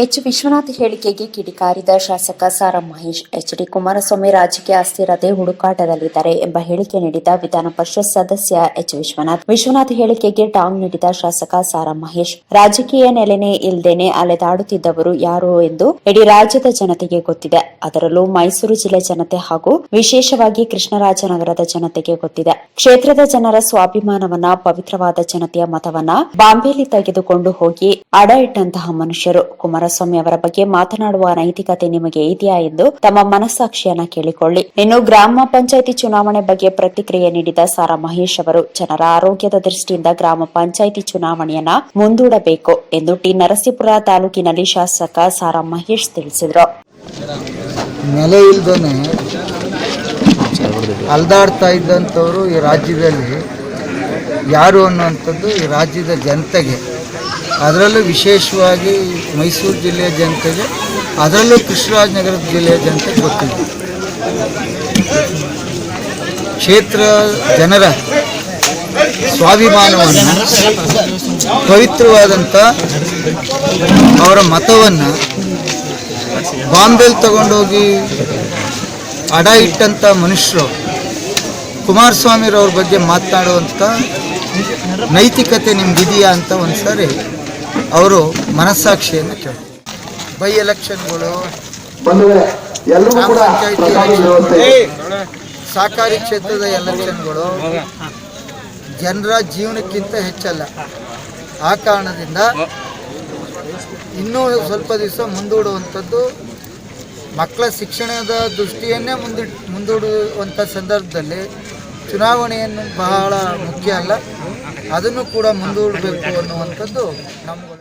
H. Vishwanath ಹೇಳಿಕೆಗೆ ಕಿಡಿಕಾರಿದ ಶಾಸಕ ಸಾರಾ ಮಹೇಶ್, ಎಚ್. ಡಿ. ಕುಮಾರಸ್ವಾಮಿ ರಾಜಕೀಯ ಅಸ್ಥಿರತೆ ಹುಡುಕಾಟದಲ್ಲಿದ್ದಾರೆ ಎಂಬ ಹೇಳಿಕೆ ನೀಡಿದ ವಿಧಾನ ಪರಿಷತ್ ಸದಸ್ಯ ಎಚ್. ವಿಶ್ವನಾಥ್. ವಿಶ್ವನಾಥ್ ಹೇಳಿಕೆಗೆ ಟಾಂಗ್ ನೀಡಿದ ಶಾಸಕ ಸಾರಾ ಮಹೇಶ್, ರಾಜಕೀಯ ನೆಲೆನೇ ಇಲ್ಲದೇನೆ ಅಲೆದಾಡುತ್ತಿದ್ದವರು ಯಾರು ಎಂದು ಇಡೀ ರಾಜ್ಯದ ಜನತೆಗೆ ಗೊತ್ತಿದೆ. ಅದರಲ್ಲೂ ಮೈಸೂರು ಜಿಲ್ಲೆ ಜನತೆ ಹಾಗೂ ವಿಶೇಷವಾಗಿ ಕೃಷ್ಣರಾಜನಗರದ ಜನತೆಗೆ ಗೊತ್ತಿದೆ. ಕ್ಷೇತ್ರದ ಜನರ ಸ್ವಾಭಿಮಾನವನ್ನ, ಪವಿತ್ರವಾದ ಜನತೆಯ ಮತವನ್ನ ಬಾಂಬೆಲಿ ತೆಗೆದುಕೊಂಡು ಹೋಗಿ ಅಡ ಇಟ್ಟಂತಹ ಮನುಷ್ಯರು ಕುಮಾರಸ್ವಾಮಿ ಅವರ ಬಗ್ಗೆ ಮಾತನಾಡುವ ನೈತಿಕತೆ ನಿಮಗೆ ಇದೆಯಾ ಎಂದು ತಮ್ಮ ಮನಸ್ಸಾಕ್ಷಿಯನ್ನ ಕೇಳಿಕೊಳ್ಳಿ. ಇನ್ನು ಗ್ರಾಮ ಪಂಚಾಯಿತಿ ಚುನಾವಣೆ ಬಗ್ಗೆ ಪ್ರತಿಕ್ರಿಯೆ ನೀಡಿದ ಸಾರಾ ಮಹೇಶ್ ಅವರು, ಜನರ ಆರೋಗ್ಯದ ದೃಷ್ಟಿಯಿಂದ ಗ್ರಾಮ ಪಂಚಾಯಿತಿ ಚುನಾವಣೆಯನ್ನ ಮುಂದೂಡಬೇಕು ಎಂದು ಟಿ. ನರಸೀಪುರ ತಾಲೂಕಿನಲ್ಲಿ ಶಾಸಕ ಸಾರಾ ಮಹೇಶ್ ತಿಳಿಸಿದರು. ಅಲ್ದಾಡ್ತಾ ಇದ್ದಂಥವ್ರು ಈ ರಾಜ್ಯದಲ್ಲಿ ಯಾರು ಅನ್ನುವಂಥದ್ದು ಈ ರಾಜ್ಯದ ಜನತೆಗೆ. ಅದರಲ್ಲೂ ವಿಶೇಷವಾಗಿ ಮೈಸೂರು ಜಿಲ್ಲೆಯ ಜನತೆಗೆ, ಅದರಲ್ಲೂ ಕೃಷ್ಣರಾಜನಗರ ಜಿಲ್ಲೆಯ ಜನತೆ ಗೊತ್ತಿದೆ ಕ್ಷೇತ್ರ ಜನರ ಸ್ವಾಭಿಮಾನವನ್ನು ಪವಿತ್ರವಾದಂಥ ಅವರ ಮತವನ್ನು ಬಾಂಬೆಲಿ ತಗೊಂಡೋಗಿ ಅಡ ಇಟ್ಟಂಥ ಮನುಷ್ಯರು ಕುಮಾರಸ್ವಾಮಿರವ್ರ ಬಗ್ಗೆ ಮಾತನಾಡುವಂಥ ನೈತಿಕತೆ ನಿಮ್ಗಿದೆಯಾ ಅಂತ ಒಂದು ಸಾರಿ ಅವರು ಮನಸ್ಸಾಕ್ಷಿಯನ್ನು ಕೇಳಿ ಬೈ ಎಲೆಕ್ಷನ್ಗಳು ಗ್ರಾಮ ಪಂಚಾಯತಿ ಸಹಕಾರಿ ಕ್ಷೇತ್ರದ ಎಲೆಕ್ಷನ್ಗಳು ಜನರ ಜೀವನಕ್ಕಿಂತ ಹೆಚ್ಚಲ್ಲ. ಆ ಕಾರಣದಿಂದ ಇನ್ನೂ ಸ್ವಲ್ಪ ದಿವಸ ಮುಂದೂಡುವಂಥದ್ದು ಮಕ್ಕಳ ಶಿಕ್ಷಣದ ದೃಷ್ಟಿಯನ್ನೇ ಮುಂದಿ ಮುಂದೂಡುವಂಥ ಸಂದರ್ಭದಲ್ಲಿ ಚುನಾವಣೆಯನ್ನು ಬಹಳ ಮುಖ್ಯ ಅಲ್ಲ. ಅದನ್ನು ಕೂಡ ಮುಂದೂಡಬೇಕು ಅನ್ನುವಂಥದ್ದು ನಮ್ಮಗಳ